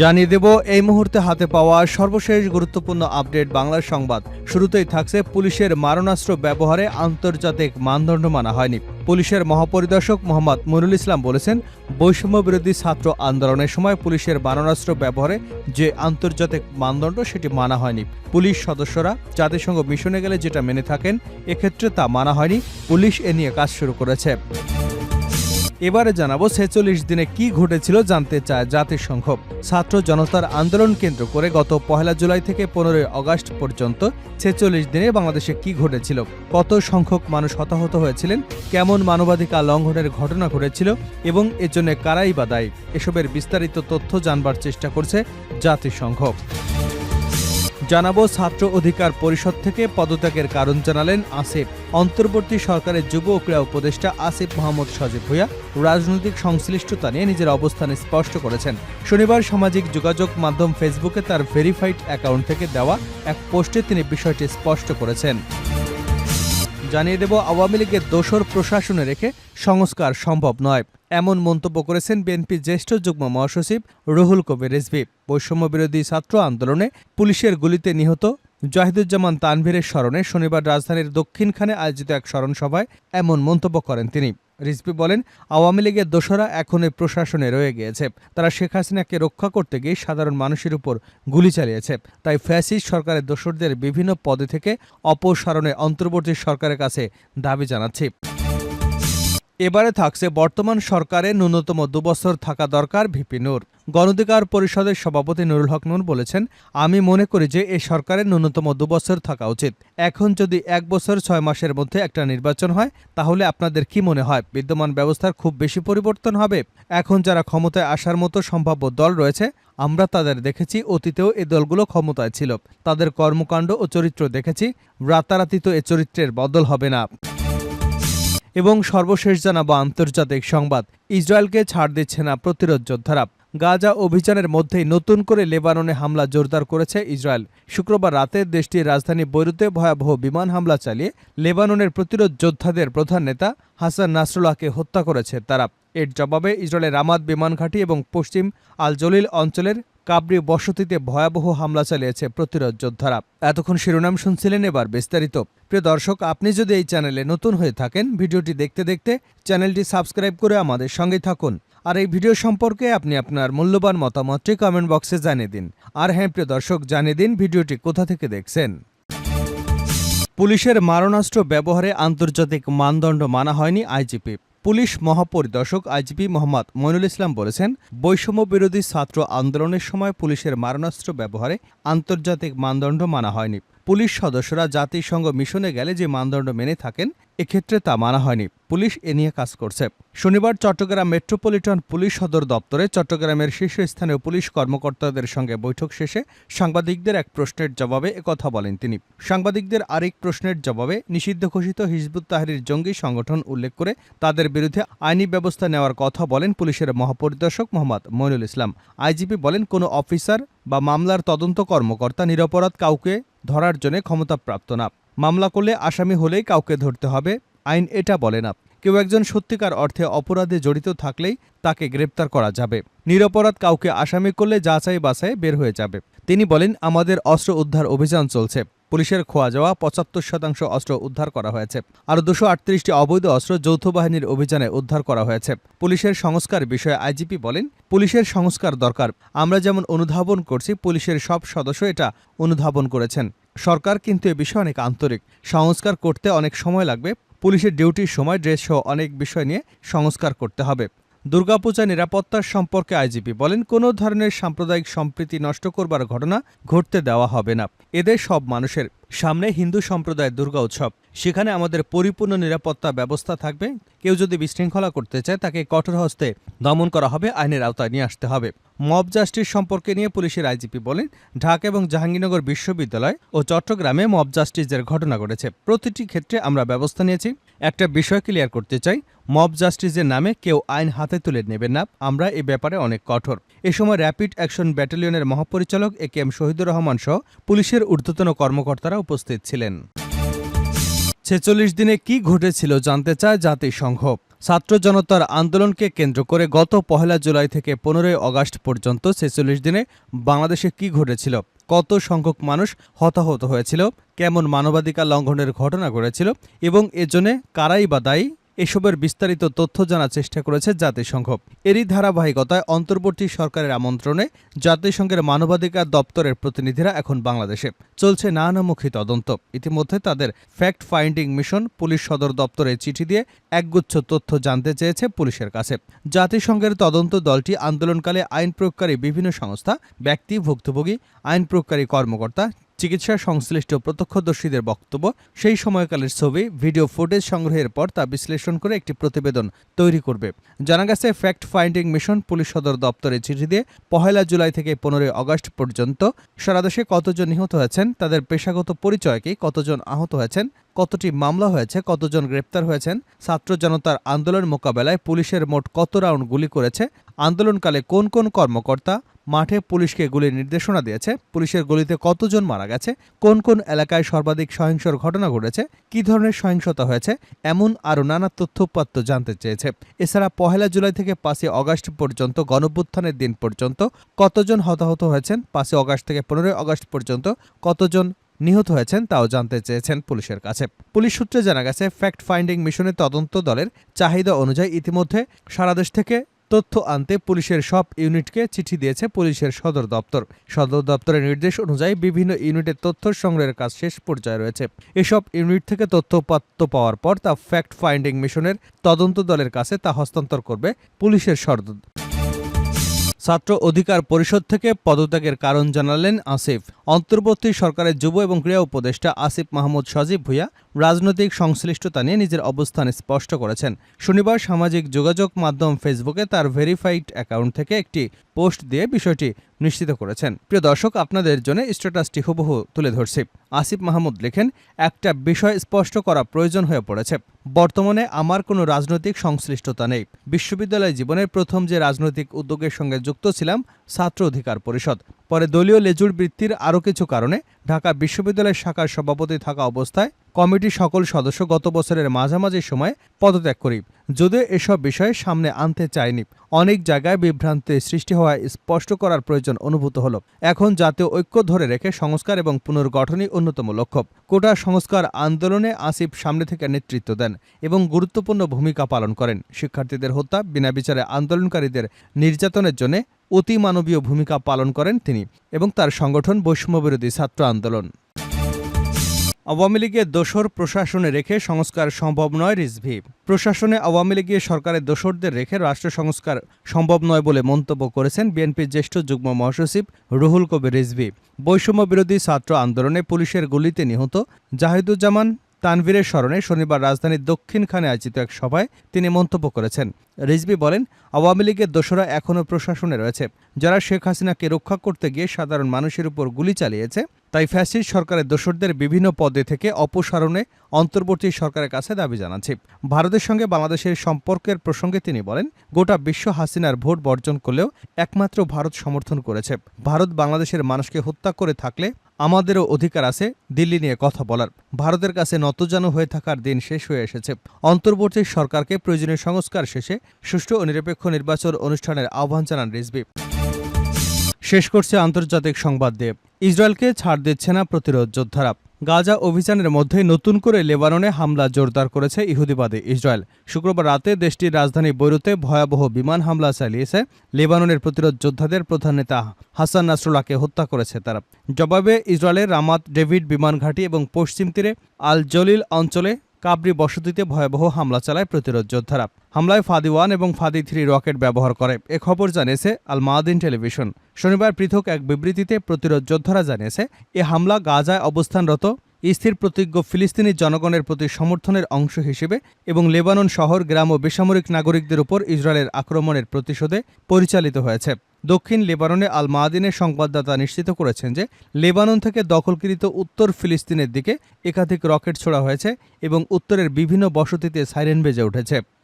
জানিয়ে দেব, এই মুহূর্তে হাতে পাওয়া সর্বশেষ গুরুত্বপূর্ণ আপডেট বাংলার সংবাদ। শুরুতেই থাকছে পুলিশের মারণাস্ত্র ব্যবহারে আন্তর্জাতিক মানদণ্ড মানা হয়নি। পুলিশের মহাপরিদর্শক মোহাম্মদ মনুল ইসলাম বলেছেন, বৈষম্য বিরোধী ছাত্র আন্দোলনের সময় পুলিশের মারণাস্ত্র ব্যবহারে যে আন্তর্জাতিক মানদণ্ড সেটি মানা হয়নি। পুলিশ সদস্যরা জাতিসংঘ মিশনে গেলে যেটা মেনে থাকেন, এক্ষেত্রে তা মানা হয়নি। পুলিশ এ নিয়ে কাজ শুরু করেছে। এবারে জানাব ছেচল্লিশ দিনে কি ঘটেছিল জানতে চায় জাতিসংঘ। ছাত্র জনতার আন্দোলন কেন্দ্র করে গত পহেলা জুলাই থেকে পনেরোই আগস্ট পর্যন্ত ছেচল্লিশ দিনে বাংলাদেশে কি ঘটেছিল? কত সংখ্যক মানুষ হতাহত হয়েছিলেন? কেমন মানবাধিকার লঙ্ঘনের ঘটনা ঘটেছিল? এবং এর জন্য কারাই বা দায়ী? এসবের বিস্তারিত তথ্য জানবার চেষ্টা করছে জাতিসংঘ। জানাব ছাত্র অধিকার পরিষদ থেকে পদত্যাগের কারণ জানালেন আসিফ। অন্তর্বর্তী সরকারের যুব ও ক্রীড়া উপদেষ্টা আসিফ মোহাম্মদ সজীব ভুইয়া রাজনৈতিক সংশ্লিষ্টতা নিয়ে নিজের অবস্থান স্পষ্ট করেছেন। শনিবার সামাজিক যোগাযোগ মাধ্যম ফেসবুকে তার ভেরিফাইড অ্যাকাউন্ট থেকে দেওয়া এক পোস্টে তিনি বিষয়টি স্পষ্ট করেছেন। জানিয়ে দেব, আওয়ামী লীগের দোষর প্রশাসনে রেখে সংস্কার সম্ভব নয়। এমন মন্তব্য করেছেন বিএনপি জ্যেষ্ঠ যুগ্ম মহাসচিব রুহুল কবির রেজবি বৈষম্য বিরোধী ছাত্র আন্দোলনে পুলিশের গুলিতে নিহত জাহিদুজ্জামান তানভীরের স্মরণে শনিবার রাজধানীর দক্ষিণখানে আয়োজিত এক স্মরণ সভায় এমন মন্তব্য করেন তিনি। রিজভি বলেন, আওয়ামী লীগের দোসরা এই প্রশাসনে রয়ে গিয়েছে। তারা শেখ হাসিনাকে রক্ষা করতে গিয়ে সাধারণ মানুষের উপর গুলি চালিয়েছে। তাই ফ্যাসিস সরকারের দোষরদের বিভিন্ন পদে থেকে অপসারণে অন্তর্বর্তী সরকারের কাছে দাবি জানাচ্ছি। এবারে থাকছে বর্তমান সরকারে ন্যূনতম দুবছর থাকা দরকার ভিপি নূর। গণধিকার পরিষদের সভাপতি নুরুল হক নূর বলেছেন, আমি মনে করি যে এ সরকারের ন্যূনতম দুবছর থাকা উচিত। এখন যদি এক বছর ছয় মাসের মধ্যে একটা নির্বাচন হয়, তাহলে আপনাদের কি মনে হয়? বিদ্যমান ব্যবস্থার খুব বেশি পরিবর্তন হবে। এখন যারা ক্ষমতায় আসার মতো সম্ভাব্য দল রয়েছে, আমরা তাদের দেখেছি, অতীতেও এ দলগুলো ক্ষমতায় ছিল। তাদের কর্মকাণ্ড ও চরিত্র দেখেছি, রাতারাতি তো এ চরিত্রের বদল হবে না। এবং সর্বশেষ জানাব আন্তর্জাতিক সংবাদ। ইসরায়েলকে ছাড় দিচ্ছে না প্রতিরোধ যোদ্ধারা। গাজা অভিযানের মধ্যেই নতুন করে লেবাননে হামলা জোরদার করেছে ইসরায়েল। শুক্রবার রাতে দেশটির রাজধানী বৈরুতে ভয়াবহ বিমান হামলা চালিয়ে লেবাননের প্রতিরোধ যোদ্ধাদের প্রধান নেতা হাসান নাসরুল্লাহকে হত্যা করেছে তারা। এর জবাবে ইসরায়েলের রামাদ বিমান ঘাঁটি এবং পশ্চিম আল জলিল অঞ্চলের কাবরি বসতিতে ভয়াবহ হামলা চালিয়েছে প্রতিরোধ যোদ্ধারা। এতক্ষণ শিরোনাম শুনছিলেন এবার বিস্তারিত। প্রিয় দর্শক, আপনি যদি এই চ্যানেলে নতুন হয়ে থাকেন, ভিডিওটি দেখতে দেখতে চ্যানেলটি সাবস্ক্রাইব করে আমাদের সঙ্গে থাকুন। আর এই ভিডিও সম্পর্কে আপনি আপনার মূল্যবান মতামতটি কমেন্ট বক্সে জানিয়ে দিন। আর হ্যাঁ প্রিয় দর্শক, জানিয়ে দিন ভিডিওটি কোথা থেকে দেখছেন। পুলিশের মারণাস্ত্র ব্যবহারে আন্তর্জাতিক মানদণ্ড মানা হয়নি আইজিপি। পুলিশ মহাপরিদর্শক আইজিপি মোহাম্মদ মইনুল ইসলাম বলেছেন, বৈষম্য বিরোধী ছাত্র আন্দোলনের সময় পুলিশের মারণাস্ত্র ব্যবহারে আন্তর্জাতিক মানদণ্ড মানা হয়নি। পুলিশ সদস্যরা জাতিসংঘ মিশনে গেলে যে মানদণ্ড মেনে থাকেন এক্ষেত্রে তা মানা হয়নি। পুলিশ এ নিয়ে কাজ করছে। শনিবার চট্টগ্রাম মেট্রোপলিটন পুলিশ সদর দপ্তরে চট্টগ্রামের শীর্ষস্থানীয় পুলিশ কর্মকর্তাদের সঙ্গে বৈঠক শেষে সাংবাদিকদের এক প্রশ্নের জবাবে একথা বলেন তিনি। সাংবাদিকদের আরেক প্রশ্নের জবাবে নিষিদ্ধ ঘোষিত হিজবুত তাহরির জঙ্গি সংগঠন উল্লেখ করে তাদের বিরুদ্ধে আইনি ব্যবস্থা নেওয়ার কথা বলেন পুলিশের মহাপরিদর্শক মোহাম্মদ মইনুল ইসলাম। আইজিপি বলেন, কোনো অফিসার বা মামলার তদন্ত কর্মকর্তা নিরপরাধ কাউকে ধরার জন্য ক্ষমতাপ্রাপ্ত না। মামলা করলে আসামি হলেই কাউকে ধরতে হবে। আইন এটা বলে না। কেউ একজন সত্যিকার অর্থে অপরাধে জড়িত থাকলেই তাকে গ্রেপ্তার করা যাবে। নিরপরাধ কাউকে আসামি করলে যাচাই বাছাই বের হয়ে যাবে। তিনি বলেন, আমাদের অস্ত্র উদ্ধার অভিযান চলছে। পুলিশের খোয়া যাওয়া পঁচাত্তর শতাংশ অস্ত্র উদ্ধার করা হয়েছে। আর দুশো আটত্রিশটি অবৈধ অস্ত্র যৌথ বাহিনীর অভিযানে উদ্ধার করা হয়েছে। পুলিশের সংস্কার বিষয়ে আইজিপি বলেন, পুলিশের সংস্কার দরকার। আমরা যেমন অনুধাবন করছি, পুলিশের সব সদস্য এটা অনুধাবন করেছেন। সরকার কিন্তু এ বিষয়ে অনেক আন্তরিক। সংস্কার করতে অনেক সময় লাগবে। পুলিশের ডিউটির সময়, ড্রেস সহ অনেক বিষয় নিয়ে সংস্কার করতে হবে। দুর্গাপূজা নিরাপত্তার সম্পর্কে আইজিপি বলেন, কোনো ধরনের সাম্প্রদায়িক সম্প্রীতি নষ্ট করবার ঘটনা ঘটতে দেওয়া হবে না। এদের সব মানুষের। সামনে হিন্দু সম্প্রদায়ের দুর্গা উৎসব। সেখানে আমাদের পরিপূর্ণ নিরাপত্তা ব্যবস্থা থাকবে। কেউ যদি বিশৃঙ্খলা করতে চায়, তাকে কঠোর হস্তে দমন করা হবে, আইনের আওতায় নিয়ে আসতে হবে। মব জাস্টিস সম্পর্কে নিয়ে পুলিশের আইজিপি বলেন, ঢাকা এবং জাহাঙ্গীরনগর বিশ্ববিদ্যালয় ও চট্টগ্রামে মব জাস্টিসের ঘটনা ঘটেছে। প্রতিটি ক্ষেত্রে আমরা ব্যবস্থা নিয়েছি। একটা বিষয় ক্লিয়ার করতে চাই, মব জাস্টিসের নামে কেউ আইন হাতে তুলে নেবেন না। আমরা এ ব্যাপারে অনেক কঠোর। এ সময় র্যাপিড অ্যাকশন ব্যাটালিয়নের মহাপরিচালক A K M Shahidur Rahman সহ পুলিশের ঊর্ধ্বতন কর্মকর্তারা উপস্থিত ছিলেন। ছেচল্লিশ দিনে কি ঘটেছিল জানতে চায় জাতিসংঘ। ছাত্র জনতার আন্দোলনকে কেন্দ্র করে গত পহেলা জুলাই থেকে পনেরোই আগস্ট পর্যন্ত ছেচল্লিশ দিনে বাংলাদেশে কি ঘটেছিল, কত সংখ্যক মানুষ হতাহত হয়েছিল, কেমন মানবাধিকার লঙ্ঘনের ঘটনা ঘটেছিল এবং এজন্য কারাই বা দায়ী এসবের বিস্তারিত তথ্য জানার চেষ্টা করেছে জাতিসংঘ। এরই ধারাবাহিকতায় অন্তর্বর্তী সরকারের আমন্ত্রণে জাতিসংঘের মানবাধিকার দপ্তরের প্রতিনিধিরা এখন বাংলাদেশে। চলছে নানামুখী তদন্ত। ইতিমধ্যে তাদের ফ্যাক্ট ফাইন্ডিং মিশন পুলিশ সদর দপ্তরে চিঠি দিয়ে একগুচ্ছ তথ্য জানতে চেয়েছে পুলিশের কাছে। জাতিসংঘের তদন্ত দলটি আন্দোলনকালে আইন প্রয়োগকারী বিভিন্ন সংস্থা, ব্যক্তি, ভুক্তভোগী, আইন প্রয়োগকারী কর্মকর্তা চিকিৎসা সংশ্লিষ্ট প্রত্যক্ষদর্শীদের বক্তব্য, সেই সময়কালের ছবি, ভিডিও ফুটেজ সংগ্রহের পর তা বিশ্লেষণ করে একটি প্রতিবেদন তৈরি করবে। জানা গেছে, ফ্যাক্ট ফাইন্ডিং মিশন পুলিশ সদর দপ্তরে চিঠি দিয়ে পহেলা জুলাই থেকে পনেরোই আগস্ট পর্যন্ত সারা দেশে কতজন নিহত হয়েছেন, তাদের পেশাগত পরিচয় কি, কতজন আহত হয়েছেন, কতটি মামলা হয়েছে, কতজন গ্রেপ্তার হয়েছেন, ছাত্র জনতার আন্দোলন মোকাবেলায় পুলিশের মোট কত রাউন্ড গুলি করেছে, আন্দোলনকালে কোন কোন কর্মকর্তা মাঠে পুলিশকে গুলির নির্দেশনা দিয়েছে। পুলিশের গুলিতে কতজন মারা গেছে? কোন কোন এলাকায় সর্বাধিক সহিংসর ঘটনা ঘটেছে? কী ধরনের সহিংসতা হয়েছে? এমন আরও নানা তথ্যপাত্র জানতে চেয়েছে। এছাড়া পহেলা জুলাই থেকে পাঁচই অগাস্ট পর্যন্ত গণভ্যুত্থানের দিন পর্যন্ত কতজন হতাহত হয়েছেন? পাঁচই অগাস্ট থেকে পনেরোই আগস্ট পর্যন্ত কতজন নিহত হয়েছেন তাও জানতে চেয়েছেন পুলিশের কাছে। পুলিশ সূত্রে জানা গেছে, ফ্যাক্ট ফাইন্ডিং মিশনের তদন্ত দলের চাহিদা অনুযায়ী ইতিমধ্যে সারা দেশ থেকে তথ্য আনতে পুলিশের সব ইউনিটকে চিঠি দিয়েছে পুলিশের সদর দপ্তর। সদর দপ্তরের নির্দেশ অনুযায়ী বিভিন্ন ইউনিটের তথ্য সংগ্রহের কাজ শেষ পর্যায়ে রয়েছে। এসব ইউনিট থেকে তথ্যপাত্র পাওয়ার পর তা ফ্যাক্ট ফাইন্ডিং মিশনের তদন্ত দলের কাছে তা হস্তান্তর করবে পুলিশের সদর। ছাত্র অধিকার পরিষদ থেকে পদত্যাগের কারণ জানালেন আসিফ। অন্তর্বর্তী সরকারের যুব এবং ক্রীড়া উপদেষ্টা আসিফ মাহমুদ সজীব ভুইয়া রাজনৈতিক সংশ্লিষ্টতা নিয়ে নিজের অবস্থান স্পষ্ট করেছেন। শনিবার সামাজিক যোগাযোগ মাধ্যম ফেসবুকে তার ভেরিফাইড অ্যাকাউন্ট থেকে একটি পোস্ট দিয়ে বিষয়টি নিশ্চিত করেছেন। প্রিয় দর্শক, আপনাদের জন্য স্ট্যাটাসটি হুবহু তুলে ধরছি। আসিফ মাহমুদ লেখেন, একটা বিষয় স্পষ্ট করা প্রয়োজন হয়ে পড়েছে। বর্তমানে আমার কোনো রাজনৈতিক সংশ্লিষ্টতা নেই। বিশ্ববিদ্যালয় জীবনের প্রথম যে রাজনৈতিক উদ্যোগের সঙ্গে যুক্ত ছিলাম, ছাত্র অধিকার পরিষদ। পরে দলীয় লেজুর বৃত্তির আরও কিছু কারণে ঢাকা বিশ্ববিদ্যালয় শাখার সভাপতি থাকা অবস্থায় কমিটির সকল সদস্য গত বছরের মাঝামাঝি সময়ে পদত্যাগ করি। যদিও এসব বিষয় সামনে আনতে চায়নি, অনেক জায়গায় বিভ্রান্তির সৃষ্টি হওয়ায় স্পষ্ট করার প্রয়োজন অনুভূত হল। এখন জাতীয় ঐক্য ধরে রেখে সংস্কার এবং পুনর্গঠনই অন্যতম লক্ষ্য। কোটা সংস্কার আন্দোলনে আসিফ সামনে থেকে নেতৃত্ব দেন এবং গুরুত্বপূর্ণ ভূমিকা পালন করেন। শিক্ষার্থীদের হত্যা, বিনা বিচারে আন্দোলনকারীদের নির্যাতনের জন্য অতি মানবীয় ভূমিকা পালন করেন তিনি এবং তার সংগঠন বৈষম্যবিরোধী ছাত্র আন্দোলন। আওয়ামী লীগের দোসর প্রশাসনে রেখে সংস্কার সম্ভব নয়, রিজভি। প্রশাসনে আওয়ামী লীগের সরকারের দোসরদের রেখে রাষ্ট্র সংস্কার সম্ভব নয় বলে মন্তব্য করেছেন বিএনপির জ্যেষ্ঠ যুগ্ম মহাসচিব রুহুল কবির রিজভি। বৈষম্য বিরোধী ছাত্র আন্দোলনে পুলিশের গুলিতে নিহত জাহিদুজ্জামান তানভীরের স্মরণে শনিবার রাজধানীর দক্ষিণখানে আয়োজিত এক সভায় তিনি মন্তব্য করেছেন। রিজবি বলেন, আওয়ামী লীগের দোসরা এখনও প্রশাসনে রয়েছে। যারা শেখ হাসিনাকে রক্ষা করতে গিয়ে সাধারণ মানুষের উপর গুলি চালিয়েছে তাই ফ্যাসিস্ট সরকারের দোসরদের বিভিন্ন পদে থেকে অপসারণে অন্তর্বর্তী সরকারের কাছে দাবি জানাচ্ছে। ভারতের সঙ্গে বাংলাদেশের সম্পর্কের প্রসঙ্গে তিনি বলেন, গোটা বিশ্ব হাসিনার ভোট বর্জন করলেও একমাত্র ভারত সমর্থন করেছে। ভারত বাংলাদেশের মানুষকে হত্যা করে থাকলে আমাদেরও অধিকার আছে দিল্লি নিয়ে কথা বলার। ভারতের কাছে নতজানু হয়ে থাকার দিন শেষ হয়ে এসেছে। অন্তর্বর্তী সরকারকে প্রয়োজনীয় সংস্কার শেষে সুষ্ঠু ও নিরপেক্ষ নির্বাচন অনুষ্ঠানের আহ্বান জানান রিজবি শেষ করছে আন্তর্জাতিক সংবাদ দিয়ে ইসরায়েলকে ছাড় দিচ্ছে না প্রতিরোধ যোদ্ধারা। গাজা অভিযানের মধ্যে নতুন করে লেবাননে হামলা জোরদার করেছে ইহুদিবাদী ইসরায়েল। শুক্রবার রাতে দেশটির রাজধানী বৈরুতে ভয়াবহ বিমান হামলা চালিয়েছে লেবাননের প্রতিরোধ যোদ্ধাদের প্রধান নেতা হাসান নাসরুল্লাহকে হত্যা করেছে তারা। জবাবে ইসরায়েলের রামাত ডেভিড বিমান ঘাঁটি এবং পশ্চিম তীরে আল জলিল অঞ্চলে কাবরি বসতিতে ভয়াবহ হামলা চালায় প্রতিরোধ যোদ্ধারা। হামলায় ফাদি ওয়ান এবং ফাদি থ্রি রকেট ব্যবহার করে। এ খবর জানিয়েছে আল মাদিন টেলিভিশন। শনিবার পৃথক এক বিবৃতিতে প্রতিরোধ যোদ্ধারা জানিয়েছে, এ হামলা গাজায় অবস্থানরত স্থির প্রতিজ্ঞ ফিলিস্তিনি জনগণের প্রতি সমর্থনের অংশ হিসেবে এবং লেবানন শহর, গ্রাম ও বেসামরিক নাগরিকদের উপর ইসরায়েলের আক্রমণের প্রতিশোধে পরিচালিত হয়েছে। দক্ষিণ লেবাননে আল মাদিনের সংবাদদাতা নিশ্চিত করেছেন যে লেবানন থেকে দখলকৃত উত্তর ফিলিস্তিনের দিকে একাধিক রকেট ছোড়া হয়েছে এবং উত্তরের বিভিন্ন বসতিতে সাইরেন বেজে উঠেছে।